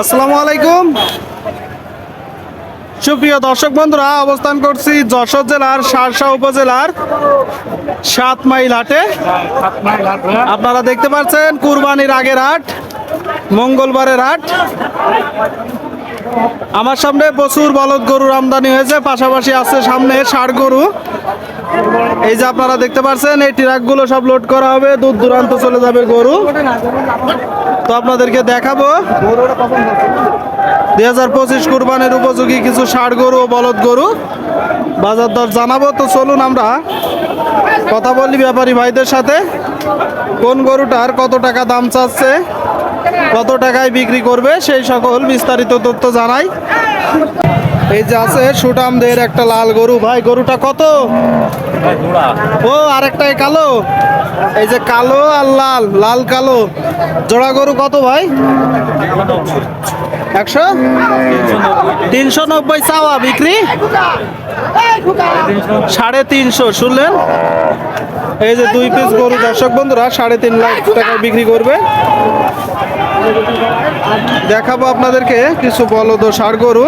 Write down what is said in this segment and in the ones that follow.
আসসালামু আলাইকুম। সুপ্রিয় দর্শক বন্ধুরা, অবস্থান করছি যশোর জেলার সারসা উপজেলার সাত মাইল হাটে। আপনারা দেখতে পাচ্ছেন কুরবানির আগের হাট, মঙ্গলবারের হাট। আমার সামনে প্রচুর বলদ গরুর আমদানি হয়েছে, পাশাপাশি আছে সামনে ষাড় গরু। এই যে আপনারা দেখতে পাচ্ছেন, এই ট্রাকগুলো সব লোড করা হবে, দূর দূরান্ত চলে যাবে গরু। তো আপনাদেরকে দেখাবো। দুই হাজার পঁচিশ কুরবানের উপযোগী কিছু ষাট গরু ও বলদ গরু। বাজার দর জানাব। তো চলুন আমরা কথা বলি ব্যাপারী ভাইদের সাথে। কোন গরুটার কত টাকা দাম চাচ্ছে? কত টাকায় বিক্রি করবে সেই সকল বিস্তারিত তথ্য জানাই। এই যে আছে সুটামদের একটা লাল গরু। ভাই, গরুটা কত? ও, আরেকটা এই কালো। এই যে কালো আর লাল লাল কালো। জোড়া গরু কত ভাই? একশো? তিনশো নব্বই চাওয়া বিক্রি? সাড়ে তিনশো, শুনলেন? এই যে দুই পিস গরু, দর্শক বন্ধুরা, সাড়ে তিন লাখ টাকায় বিক্রি করবে। দেখাবো আপনাদেরকে কিছু বলদ ষাড় গরু।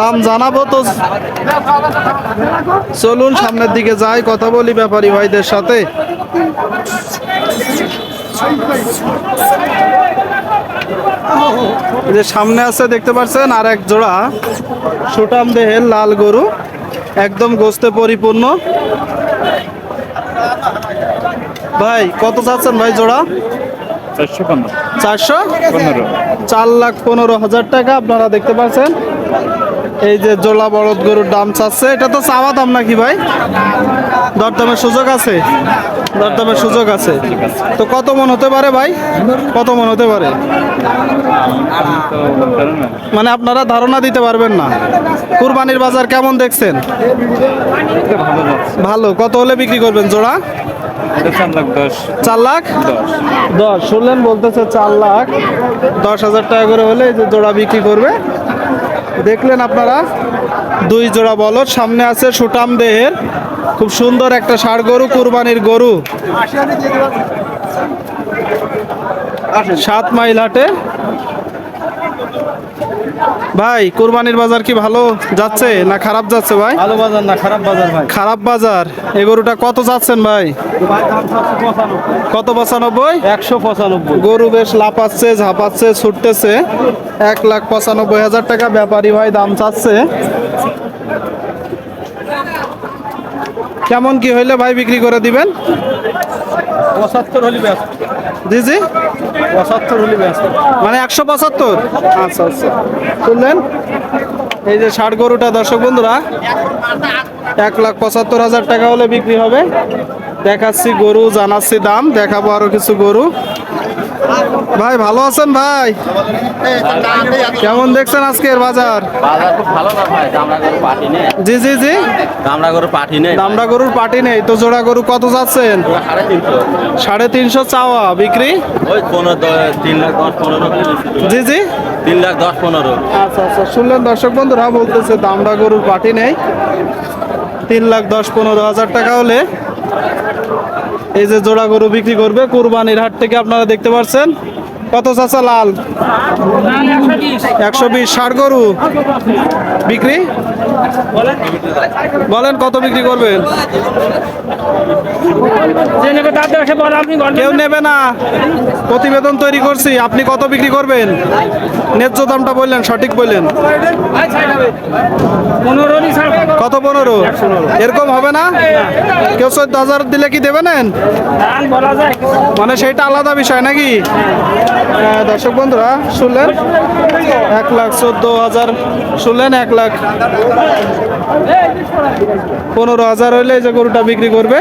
দাম জানাব তো চলুন সামনের দিকে যাই, কথা বলি ব্যাপারী ভাইদের সাথে। যে সামনে আছে, দেখতে পাচ্ছেন আর এক জোড়া সুটাম দেহের লাল গরু, একদম গোস্তে পরিপূর্ণ। ভাই, কত চাচ্ছেন ভাই জোড়া? চারশো পনেরো। চার লাখ পনেরো হাজার টাকা আপনারা দেখতে পাচ্ছেন। এই যে জোলা বলদ গরুর দাম চাচ্ছে। এটা তো চাওয়া দাম নাকি ভাই? দরদামের সুযোগ আছে? দরদামের সুযোগ আছে। তো কত মন হতে পারে ভাই? কত মন হতে পারে? মানে আপনারা ধারণা দিতে পারবেন না। কুরবানির বাজার কেমন দেখছেন? ভালো। কত হলে বিক্রি করবেন জোড়া? চার লাখ দশ। শুনলেন বলতেছে চার লাখ। দশ হাজার টাকা করে হলে এই যে জোড়া বিক্রি করবে। দেখলেন আপনারা? দুই জোড়া বলদ সামনে আছে সুটাম দেহের। খুব সুন্দর একটা ষাড় গরু কুরবানির গরু। সাত মাইল হাটে। ভাই কুরবানির বাজার কি ভালো যাচ্ছে না খারাপ যাচ্ছে ভাই? ভালো বাজার না খারাপ বাজার ভাই। খারাপ বাজার। এই গরুটা কত যাচ্ছেন ভাই? কত পঁচানব্বই? একশো পঁচানব্বই। গরু বেশ লাপাচ্ছে ঝাপাচ্ছে ছুটতেছে। এক লাখ পঁচানব্বই হাজার টাকা ব্যাপারী ভাই দাম চাচ্ছে। কেমন কি হইলে ভাই বিক্রি করে দিবেন? পঁচাত্তর হলি ব্যস্ত। জি জি। পঁচাত্তর হলি ব্যস্ত। মানে একশো পঁচাত্তর? আচ্ছা আচ্ছা। শুনলেন? এই যে ষাট গরুটা দর্শক বন্ধুরা এক লাখ পঁচাত্তর হাজার টাকা হলে বিক্রি হবে। দেখাচ্ছি গরু জানাচ্ছি দাম দেখাবো আরও কিছু গরু। ভাই ভালো আছেন ভাই? কেমন দেখছেন আজকের বাজার? বাজার খুব ভালো না ভাই? দামড়া গরু পাটি নেই। জি জি জি। দামড়া গরু পাটি নেই। দামড়া গরুর পাটি নেই। তো জোড়া গরু কত যাচ্ছেন? সাড়ে তিনশো। চাওয়া বিক্রি? ওই পনেরো তিন লাখ দশ পনেরো জি জি। তিন লাখ দশ পনেরো। আচ্ছা আচ্ছা। শুনলেন দর্শক বন্ধুরা বলতেছে দামড়া গরুর পাটি নেই। তিন লাখ দশ পনেরো হাজার টাকা হলে এই যে জোড়া গরু বিক্রি করবে কোরবানির হাট থেকে আপনারা দেখতে পাচ্ছেন কত চাচা লাল? একশো বিশ। ষাট গরু। বিক্রি? বলেন কত বিক্রি করবেন? কেউ নেবে না। প্রতিবেদন তৈরি করছি। আপনি কত বিক্রি করবেন? ন্যায্য দামটা বললেন সঠিক বললেন। কত পনেরো? এরকম হবে না? কেউ চোদ্দ হাজার দিলে কি দেবে নেন? মানে সেটা আলাদা বিষয় নাকি? দর্শক বন্ধুরা, শুনলেন? এক লাখ চোদ্দ হাজার, শুনলেন? এক লাখ পনেরো হাজার হইলে যে গরুটা বিক্রি করবে।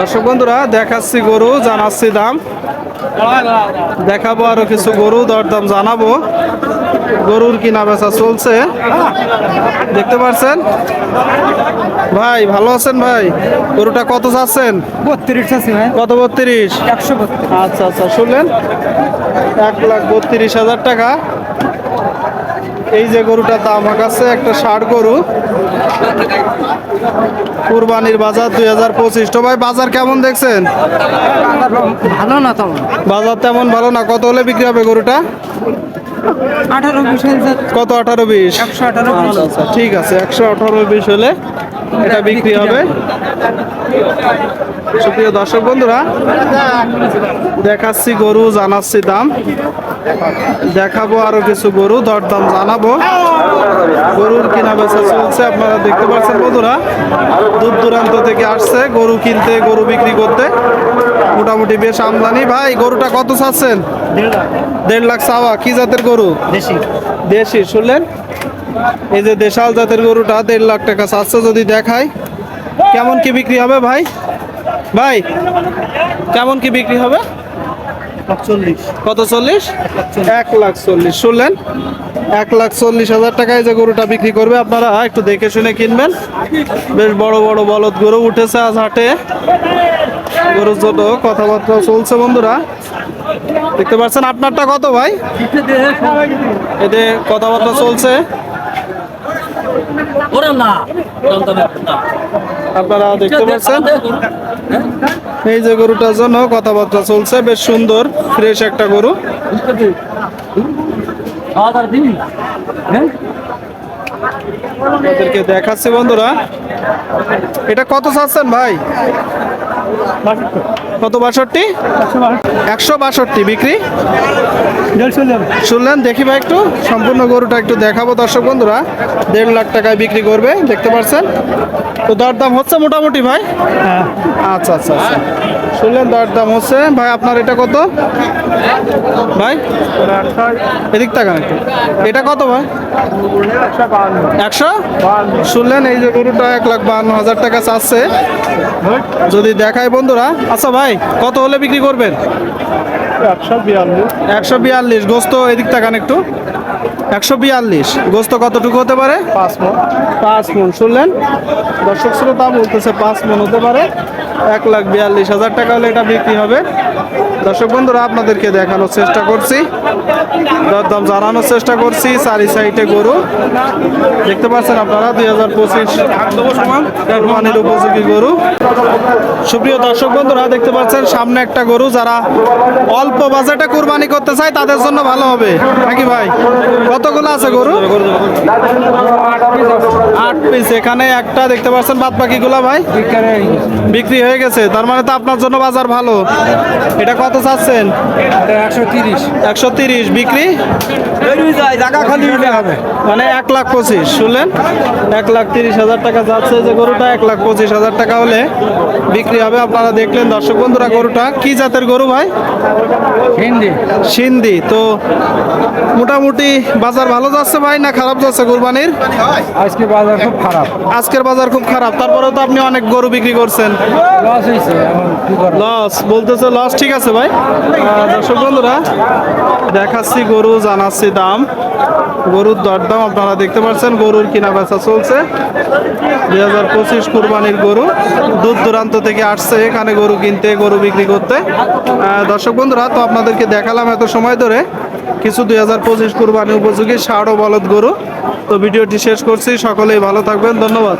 দর্শক বন্ধুরা, দেখাচ্ছি গরু, জানাচ্ছি দাম। দেখাবো আরও কিছু গরু দরদাম জানাব। গরুর কিনা বেচা চলছে। দেখতে পারছেন? ভাই ভালো আছেন ভাই? গরুটা কত চাচ্ছেন? বত্রিশ আছে ভাই। কত বত্রিশ? একশো আচ্ছা আচ্ছা শুনলেন? এক লাখ বত্রিশ হাজার টাকা। এই যে গরুটার দাম আমার কাছে একটা ষাট গরু। কুরবানির বাজার দুই হাজার পঁচিশ। তো ভাই বাজার কেমন দেখছেন? ভালো না তেমন। বাজার তেমন ভালো না? কত হলে বিক্রি হবে গরুটা? কত আঠারো বিশ? একশো আঠারো আচ্ছা আচ্ছা ঠিক আছে একশো আঠারো বিশ হলে এটা বিক্রি হবে। সুপ্রিয় দর্শক বন্ধুরা দেখাচ্ছি গরু জানাচ্ছি দাম। দেখাবো আরও কিছু গরু দরদাম জানাব। গরুর কিনা বেচা চলছে আপনারা দেখতে পাচ্ছেন বন্ধুরা দূর দূরান্ত থেকে আসছে গরু কিনতে গরু বিক্রি করতে। মোটামুটি বেশ আমদানি। ভাই গরুটা কত চাচ্ছেন? দেড় লাখ চাওয়া কি জাতের গরু? দেশি। দেশি শুনলেন? এই যে দেশাল জাতের গরুটা দেড় লাখ টাকা চাচ্ছে যদি দেখায় কেমন কি বিক্রি হবে ভাই? ভাই কেমন কি বিক্রি হবে? কত চল্লিশ? এক লাখ চল্লিশ। শুনলেন? এক লাখ চল্লিশ হাজার টাকায় যে গরুটা বিক্রি করবে আপনারা একটু দেখে শুনে কিনবেন। বেশ বড় বড় বলদ গরু উঠেছে আজ হাটে। গরুর জন্য কথাবার্তা চলছে বন্ধুরা। দেখতে পাচ্ছেন আপনারটা কত ভাই? এতে কথাবার্তা চলছে। আপনারা দেখতে পাচ্ছেন? এই যে গরুটার জন্য কথাবার্তা চলছে বেশ সুন্দর ফ্রেশ একটা গরু। দেখাচ্ছি বন্ধুরা। এটা কত চাচ্ছেন ভাই? কত বাষট্টি? একশো বাষট্টি বিক্রি? শুনলেন? দেখি ভাই একটু। সম্পূর্ণ গরুটা একটু দেখাবো দর্শক বন্ধুরা। দেড় লাখ টাকায় বিক্রি করবে দেখতে পারছেন? তো দর দাম হচ্ছে মোটামুটি ভাই? আচ্ছা আচ্ছা আচ্ছা। শুনলেন দরদাম হচ্ছে। ভাই আপনার এটা কত? ভাই? এদিক তাকান একটু। এটা কত ভাই? একশো? শুনলেন এই যে গরুটা এক লাখ বাহান্ন হাজার টাকা চাচ্ছে। যদি দেখায় বন্ধুরা। আচ্ছা ভাই কত হলে বিক্রি করবেন? একশো বিয়াল্লিশ। একশো বিয়াল্লিশ। গোস্ত এদিক তাকান একটু। একশো বিয়াল্লিশ। গোস্ত কতটুকু হতে পারে? পাঁচ মন। পাঁচ মন, শুনলেন? দর্শক শ্রোতা বলতেছে পাঁচ মন হতে পারে। এক লাখ বিয়াল্লিশ হাজার টাকা হলে এটা বিক্রি হবে। দর্শক বন্ধুরা, আপনাদেরকে দেখানোর চেষ্টা করছি। দরদাম জানানোর চেষ্টা করছি চারি সাইডে গরু। দেখতে পাচ্ছেন আপনারা দুই হাজার পঁচিশ উপযোগী গরু। সুপ্রিয় দর্শক বন্ধুরা দেখতে পাচ্ছেন সামনে একটা গরু যারা অল্প বাজেটে কুরবানি করতে চায় তাদের জন্য ভালো হবে। নাকি ভাই? কতগুলো আছে গরু? আট পিস। এখানে একটা দেখতে পাচ্ছেন বাদ বাকিগুলো ভাই? বিক্রি হয়ে গেছে। তার মানে তো আপনার জন্য বাজার ভালো। এটা কত চাচ্ছেন? একশো তিরিশ। একশো তিরিশ। বিক্রি? হলে হবে মানে এক লাখ পঁচিশ শুনলেন? এক লাখ তিরিশ হাজার টাকা যাচ্ছে যে গরুটা এক লাখ পঁচিশ হাজার টাকা হলে বিক্রি হবে। আপনারা দেখলেন দর্শক বন্ধুরা গরুটা। কি জাতের গরু ভাই? হিন্দি। সিন্ধি। তো মোটামুটি বাজার ভালো যাচ্ছে ভাই না খারাপ যাচ্ছে কুরবানির? আজকে বাজার খুব খারাপ। আজকের বাজার খুব খারাপ। তারপরেও তো আপনি অনেক গরু বিক্রি করছেন। লস হয়েছে লস বলতেছে লস ঠিক আছে ভাই। দর্শক বন্ধুরা দেখাচ্ছি গরু, জানাচ্ছি দাম। গরুর দরদাম, আপনারা দেখতে পাচ্ছেন, গরুর কিনা বেচা চলছে। দুই হাজার পঁচিশ কুরবানির গরু, দূর দূরান্ত থেকে আসছে, এখানে গরু কিনতে, গরু বিক্রি করতে। দর্শক বন্ধুরা, তো আপনাদেরকে দেখালাম এত সময় ধরে, কিছু দুই হাজার পঁচিশ কুরবানি উপযোগী ষাড় ও বলদ গরু। তো ভিডিওটি শেষ করছি, সকলেই ভালো থাকবেন, ধন্যবাদ।